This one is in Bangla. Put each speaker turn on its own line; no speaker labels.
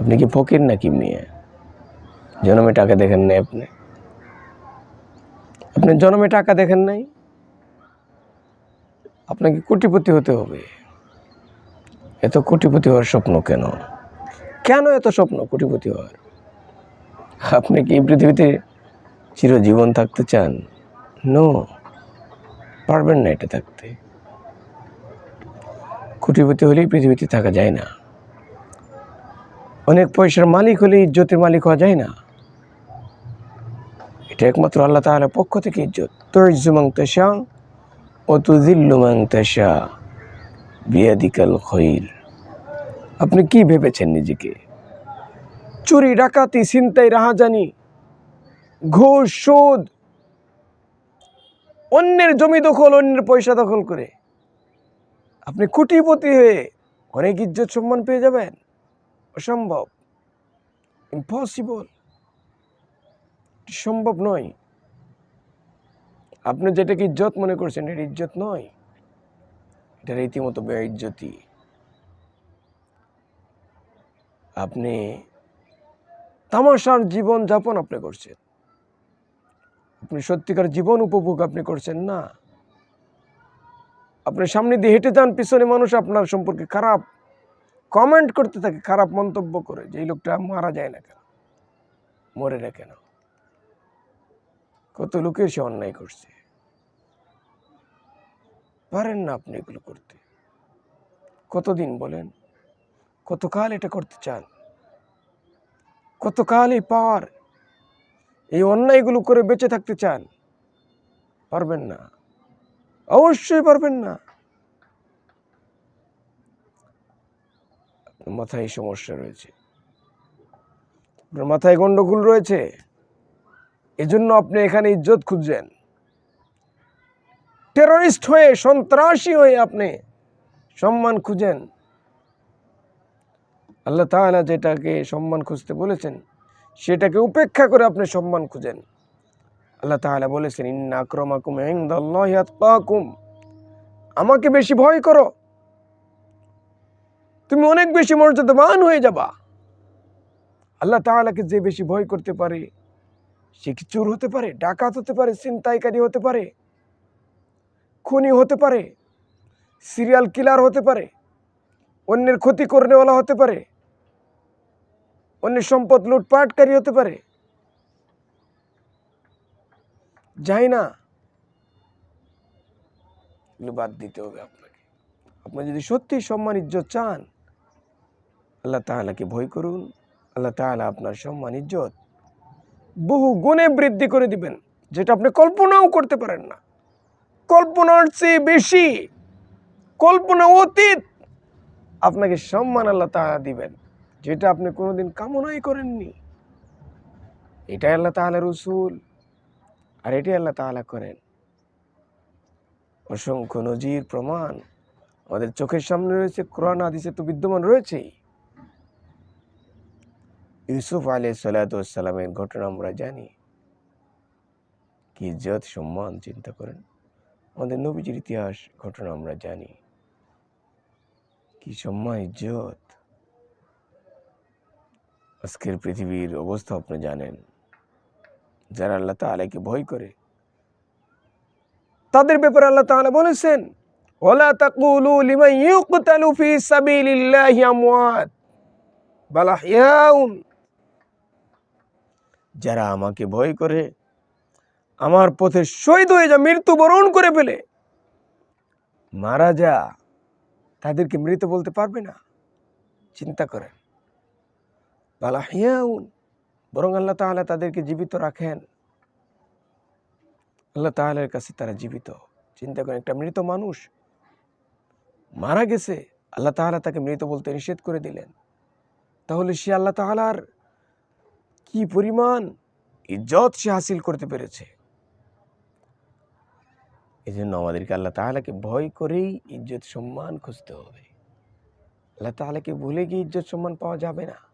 আপনি কি ফকির নাকি মেয়ে? জনমে টাকা দেখেন নাই আপনি? আপনি জনমে টাকা দেখেন নাই? আপনাকে কোটিপতি হতে হবে। এত কোটিপতি হওয়ার স্বপ্ন কেন? কেন এত স্বপ্ন কোটিপতি হওয়ার? আপনি কি পৃথিবীতে চিরজীবন থাকতে চান? নো, পারবেন না এটা থাকতে। কোটিপতি হলেই পৃথিবীতে থাকা যায় না। অনেক পয়সার মালিক হলে ইজ্জতের মালিক হওয়া যায় না। এটা একমাত্র আল্লাহ তাআলার পক্ষ থেকে ইজ্জত। তুইজ্জু মান তাশা ও তুযিল্লু মান তাশা বিয়াদিকাল খৈর। আপনি কি ভেবেছেন নিজেকে? চুরি, ডাকাতি, ছিনতাই, রাহাজানি, ঘুষ, সুদ, অন্যের জমি দখল, অন্যের পয়সা দখল করে। আপনি কোটিপতি হয়ে অনেক ইজ্জত সম্মান পেয়ে যাবেন। অসম্ভব। ইম্পসিবল সম্ভব নয়। আপনি যেটাকে ইজ্জত মনে করছেন এটা ইজ্জত নয়। এটা রীতিমতো বেইজ্জতি। আপনি তামাশার জীবন যাপন আপনি করছেন। আপনি সত্যিকার জীবন উপভোগ আপনি করছেন না। আপনি সামনে দিয়ে হেঁটে যান, পিছনে মানুষ আপনার সম্পর্কে খারাপ। কমেন্ট করতে থাকে, খারাপ মন্তব্য করে যে লোকটা মারা যায় না কেন? মরে না কেন? কত লোকের সে অন্যায় করছে। পারেন না আপনি এগুলো করতে। কতদিন বলেন? কতকাল এটা করতে চান? কতকাল এই পাওয়ার, এই অন্যায়গুলো করে বেঁচে থাকতে চান? পারবেন না। অবশ্যই পারবেন না। মাথায় সমস্যা রয়েছে। আপনার মাথায় গন্ডগোল রয়েছে? এজন্য আপনি এখানে ইজ্জত খুঁজছেন। টেররিস্ট হয়ে, সন্ত্রাসী হয়ে আপনি সম্মান খুঁজেন। আল্লাহ তাআলা যেটাকে সম্মান খুঁজতে বলেছেন, সেটাকে উপেক্ষা করে আপনি সম্মান খুঁজেন। আল্লাহ তাআলা বলেছেন, ইন্না আক্রমাকুম আমাকে বেশি ভয় করো। তুমি অনেক বেশি মর্যাদাবান হয়ে যাবা। আল্লাহ তাআলাকে যে বেশি ভয় করতে পারে, সে কি চোর হতে পারে, ডাকাত হতে পারে, ছিনতাইকারী হতে পারে, খুনি হতে পারে সিরিয়াল কিলার হতে পারে, অন্যের ক্ষতি করনেওয়ালা হতে পারে, অন্যের সম্পদ লুটপাটকারী হতে পারে। যাই না বাদ দিতে হবে আপনাকে। আপনি যদি সত্যি সম্মান, ইজ্জত চান আল্লাহ তাআলাকে ভয় করুন, আল্লাহ তাআলা আপনার সম্মান, ইজ্জত বহু গুণে বৃদ্ধি করে দিবেন, যেটা আপনি কল্পনাও করতে পারেন না। কল্পনার চেয়ে বেশি, কল্পনা অতীত আপনাকে সম্মান আল্লাহ তাআলা দিবেন, যেটা আপনি কোনোদিন কামনাই করেননি। এটাই আল্লাহ তাআলা রসুল আর এটাই আল্লাহ তাআলা করেন। অসংখ্য নজির, প্রমাণ, আমাদের চোখের সামনে রয়েছে, কোরআন, হাদিসে তো বিদ্যমান রয়েছেই। ইউসুফ আলী সালাতামের ঘটনা আমরা জানি। কি ইজ্জত, সম্মান চিন্তা করেন? আমাদের নবীজির ইতিহাস ঘটনা আমরা জানি। কি সম্মান, ইজ্জত? আজকের পৃথিবীর অবস্থা আপনি জানেন। যারা আল্লাহ তাআলাকে ভয় করে, তাদের ব্যাপারে আল্লাহ তাআলা বলেছেন ওলা তাকুলু আহইয়াউন যারা আমাকে ভয় করে, আমার পথে শহীদ হয়ে যা, মৃত্যুবরণ করে ফেলে। মারা যা, তাদেরকে মৃত বলতে পারবে না। চিন্তা করেন। বালাহিয়াউন, বরং আল্লাহ তাআলা তাদেরকে জীবিত রাখেন। আল্লাহ তাআলার কাছে তারা জীবিত। চিন্তা করেন, একটা মৃত মানুষ মারা গেছে, আল্লাহ তাআলা তাকে মৃত বলতে নিষেধ করে দিলেন। তাহলে সে আল্লাহ তাআলার কি পরিমাণ ইজ্জত সে হাসিল করতে পেরেছে। এই জন্য আমাদেরকে আল্লাহ তাআলাকে ভয় করেই ইজ্জত সম্মান খুঁজতে হবে। আল্লাহ তাআলাকে ভুলে গিয়ে ইজ্জত সম্মান পাওয়া যাবে না।